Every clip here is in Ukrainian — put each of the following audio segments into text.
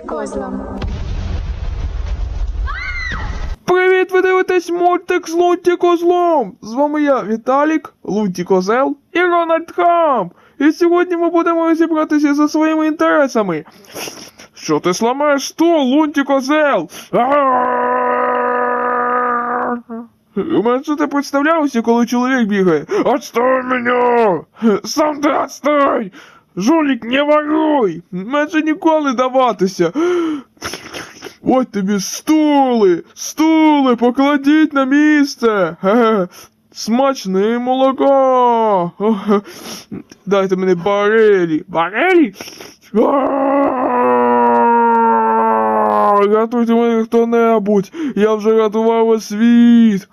козлом. Привіт, ви дивитесь мультик з Лунті Козлом! З вами я, Віталік, Лунті Козел і Рональд Хам. І сьогодні ми будемо розібратися за своїми інтересами. Що ти сламаєш стол, Лунті Козел? Менше ти представлявся, коли чоловік бігає. Отстой мене! Сам ти отстой! Жулік, не воруй! Менше ніколи даватися! Ось тобі стули! Стули! Покладіть на місце! Смачне молоко! Дайте мені барелі! Барелі? Рятуйте мене хто-небудь! Я вже рятував весь світ!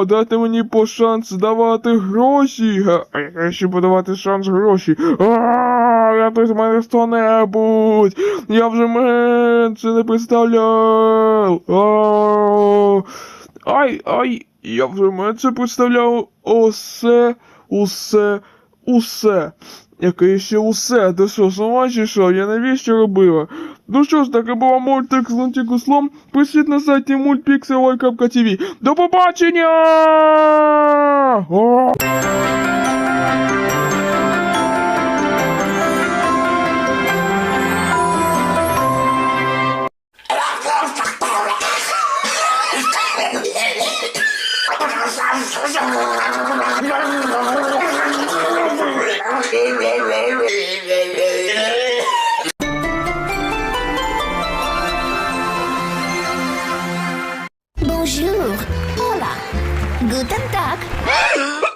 О, дайте мені по шанс давати гроші. А яке ще подавати шанс гроші? А, рятуйте мене хто-небудь. Я вже менше не представляв. Ай, ай, я вже менше представляв усе, усе, усе. Яке ще усе? Ти що, сама чи що? Я навіщо робила? Ну що ж, таке було мультик з лунтикуслом. Пишіть на сайті multpixeloi.tv. До побачення! Hola. Guten Tag.